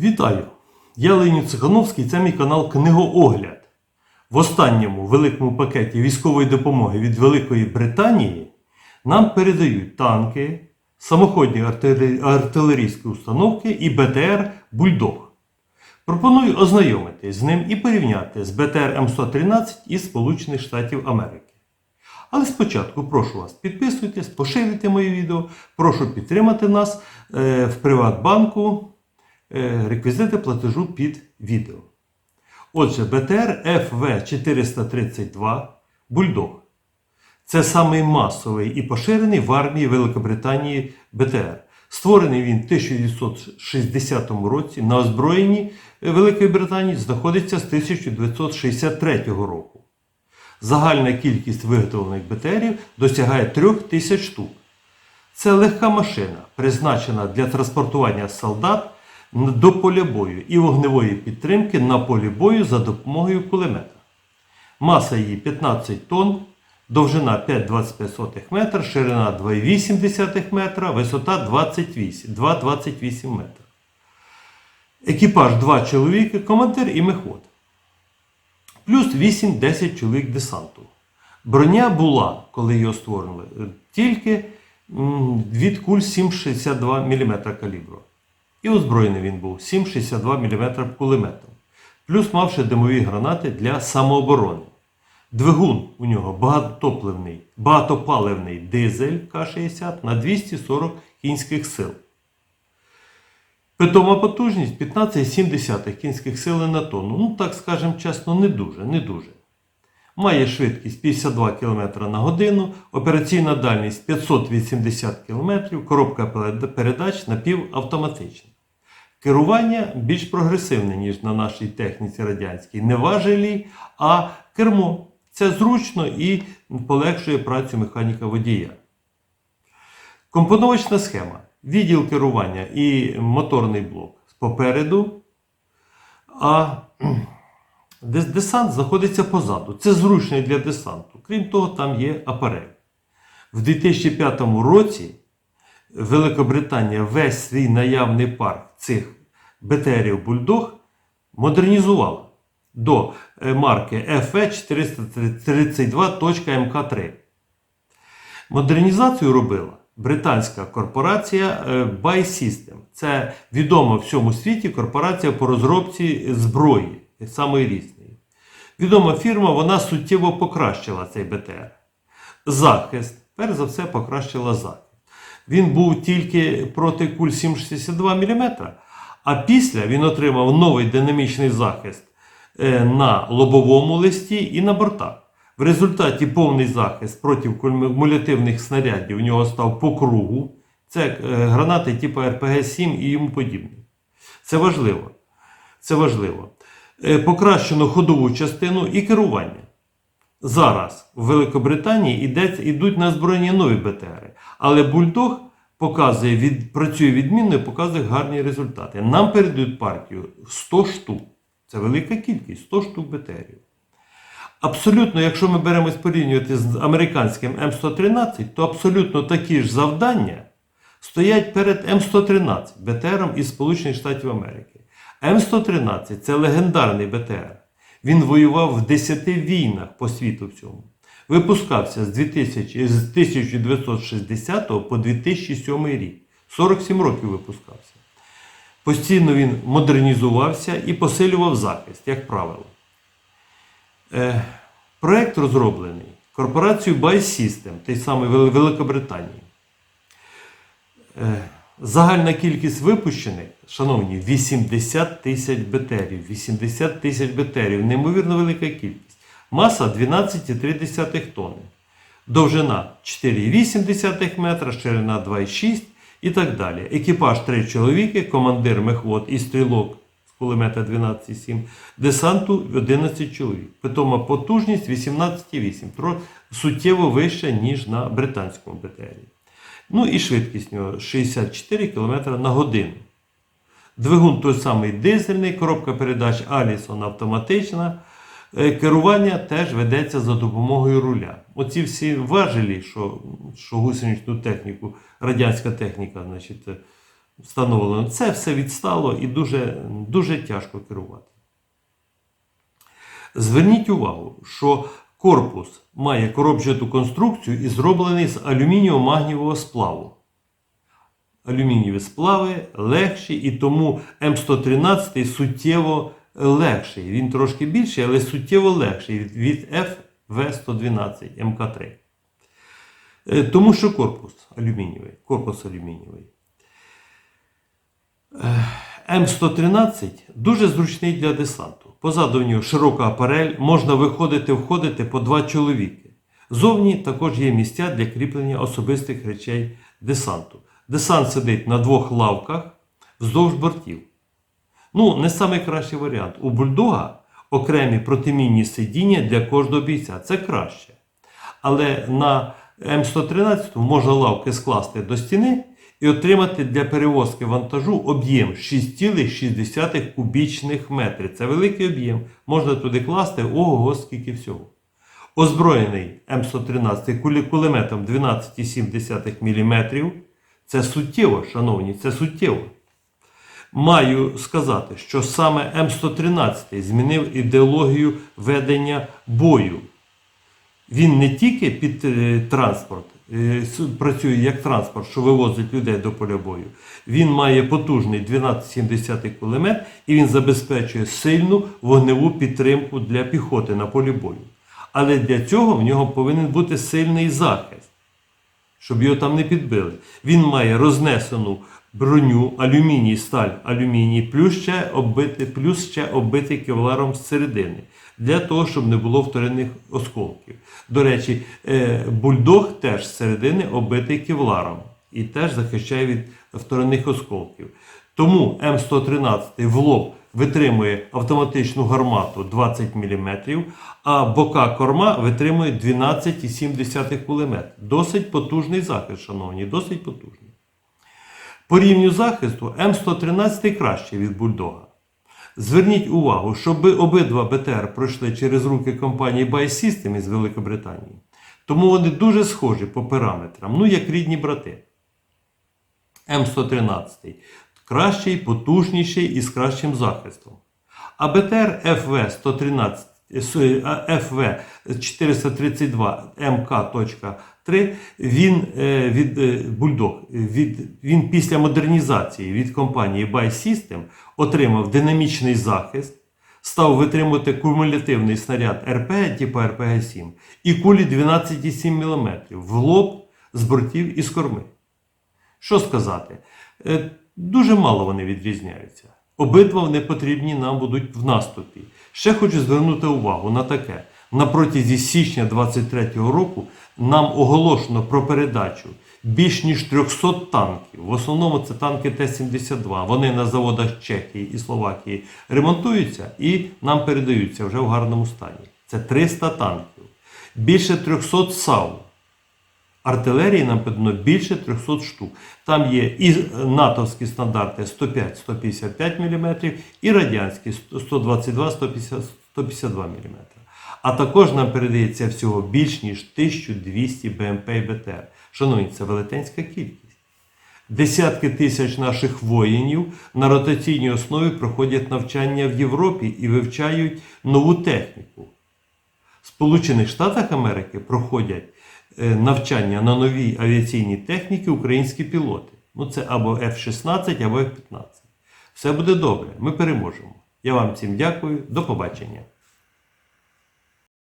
Вітаю! Я Леонід Цихановський, це мій канал Книгоогляд. В останньому великому пакеті військової допомоги від Великої Британії нам передають танки, самоходні артилерійські установки і БТР Бульдог. Пропоную ознайомитись з ним і порівняти з БТР М113 із Сполучених Штатів Америки. Але спочатку прошу вас підписуйтесь, поширюйте моє відео, прошу підтримати нас е, в Приватбанку. Е, реквізити платежу під відео. Отже, БТР FV432 Бульдог. Це самий масовий і поширений в армії Великобританії БТР. Створений він в 1960 році на озброєнні Великої Британії знаходиться з 1963 року. Загальна кількість виготовлених БТРів досягає 3000 штук. Це легка машина, призначена для транспортування солдат до поля бою і вогневої підтримки на полі бою за допомогою кулемета. Маса її 15 тонн, довжина 5,25 метра, ширина 2,8 метра, висота 28, 2,28 метра. Екіпаж 2 чоловіки, командир і мехвод. Плюс 8-10 чоловік десанту. Броня була, коли його створили, тільки від куль 7,62 мм калібру. І озброєний він був 7,62 мм кулеметом. Плюс мавши димові гранати для самооборони. Двигун у нього багатотопливний, багатопаливний дизель К-60 на 240 кінських сил. Питома потужність 15,7 кінських сил на тонну. Ну, так скажемо чесно, не дуже, не дуже. Має швидкість 52 км на годину, операційна дальність 580 км, коробка передач напівавтоматична. Керування більш прогресивне, ніж на нашій техніці радянській. Не важелі, а кермо. Це зручно і полегшує працю механіка водія. Компоновочна схема. Відділ керування і моторний блок попереду, а десант знаходиться позаду. Це зручно для десанту. Крім того, там є апарель. В 2005 році Великобританія весь свій наявний парк цих БТРів Бульдог модернізувала до е, марки FE432.MK3. Модернізацію робила британська корпорація е, Buy System. Це відома в всьому світі корпорація по розробці зброї самої різної. Відома фірма, вона суттєво покращила цей БТР. Захист, перш за все, покращила захист. Він був тільки проти куль 7,62 мм, а після він отримав новий динамічний захист е, на лобовому листі і на бортах. В результаті повний захист проти кумулятивних снарядів у нього став по кругу. Це е, гранати типу РПГ-7 і йому подібне. Це важливо. Це важливо. Е, Покращено ходову частину і керування. Зараз в Великобританії йдуть на озброєння нові БТРи. Але Бульдог показує, від, працює відмінно і показує гарні результати. Нам передають партію 100 штук. Це велика кількість 100 штук БТРів. Абсолютно, якщо ми беремось порівнювати з американським М113, то абсолютно такі ж завдання стоять перед М113 БТРом із Сполучених Штатів Америки. М113 це легендарний БТР. Він воював в 10 війнах по світу всьому. Випускався з, 2000, з 1960 по 2007 рік. 47 років випускався. Постійно він модернізувався і посилював захист, як правило. Е, проект розроблений корпорацією Buy System, той самий Великобританії. Е, загальна кількість випущених, шановні, 80 тисяч БТРів. 80 тисяч БТРів, неймовірно велика кількість. Маса 12,3 тонни. Довжина 4,8 метра, ширина 2,6 і так далі. Екіпаж 3 чоловіки, командир мехвод і стрілок з кулемета 12,7, десанту 11 чоловік. Питома потужність 18,8, тро- суттєво вища, ніж на британському БТРі. Ну і швидкість нього 64 км на годину. Двигун той самий дизельний, коробка передач Allison автоматична. Е, Керування теж ведеться за допомогою руля. Оці всі важелі, що, що гусеничну техніку, радянська техніка, значить, е, встановлено. Це все відстало і дуже, дуже тяжко керувати. Зверніть увагу, що корпус має коробчату конструкцію і зроблений з алюмінієво-магнієвого сплаву. Алюмінієві сплави легші, і тому М113 суттєво легший. Він трошки більший, але суттєво легший від- від FV112 МК3. Е, Тому що корпус алюмінієвий. Корпус алюмінієвий. М113 дуже зручний для десанту. Позаду в нього широка апарель, можна виходити входити по два чоловіки. Зовні також є місця для кріплення особистих речей десанту. Десант сидить на двох лавках вздовж бортів. Ну, не найкращий варіант. У бульдога окремі протимінні сидіння для кожного бійця. Це краще. Але на М113 можна лавки скласти до стіни і отримати для перевозки вантажу об'єм 6,6 кубічних метрів. Це великий об'єм. Можна туди класти ого, скільки всього. Озброєний М113 кулеметом 12,7 мм. Це суттєво, шановні, це суттєво. Маю сказати, що саме М113 змінив ідеологію ведення бою. Він не тільки під е, транспорт е, працює як транспорт, що вивозить людей до поля бою. Він має потужний 12,7 кулемет і він забезпечує сильну вогневу підтримку для піхоти на полі бою. Але для цього в нього повинен бути сильний захист щоб його там не підбили. Він має рознесену броню, алюміній, сталь, алюміній, плюс ще оббити, плюс ще оббитий кевларом з середини, для того, щоб не було вторинних осколків. До речі, е, бульдог теж з середини оббитий кевларом і теж захищає від вторинних осколків. Тому М113 в лоб витримує автоматичну гармату 20 мм, а бока корма витримує 12,7 кулемет. Досить потужний захист, шановні, досить потужний. По рівню захисту М113 краще від бульдога. Зверніть увагу, щоб обидва БТР пройшли через руки компанії Buy System із Великобританії. Тому вони дуже схожі по параметрам, ну як рідні брати. М113 кращий, потужніший і з кращим захистом. А БТР ФВ 113 ФВ 432 МК.3 він е, від е, від, він після модернізації від компанії Buy System отримав динамічний захист, став витримувати кумулятивний снаряд РП типу РПГ-7 і кулі 12,7 мм в лоб з бортів і з корми. Що сказати? Е, Дуже мало вони відрізняються. Обидва вони потрібні нам будуть в наступі. Ще хочу звернути увагу на таке. На протязі січня 2023 року нам оголошено про передачу більш ніж 300 танків. В основному це танки Т-72. Вони на заводах Чехії і Словакії ремонтуються і нам передаються вже в гарному стані. Це 300 танків. Більше 300 САУ. Артилерії нам потрібно більше 300 штук. Там є і натовські стандарти 105-155 мм, і радянські 122-152 мм. А також нам передається всього більш ніж 1200 БМП і БТР. Шановні, це велетенська кількість. Десятки тисяч наших воїнів на ротаційній основі проходять навчання в Європі і вивчають нову техніку. В Сполучених Штатах Америки проходять е, навчання на новій авіаційній техніці українські пілоти. Ну, це або F-16, або F-15. Все буде добре, ми переможемо. Я вам всім дякую, до побачення.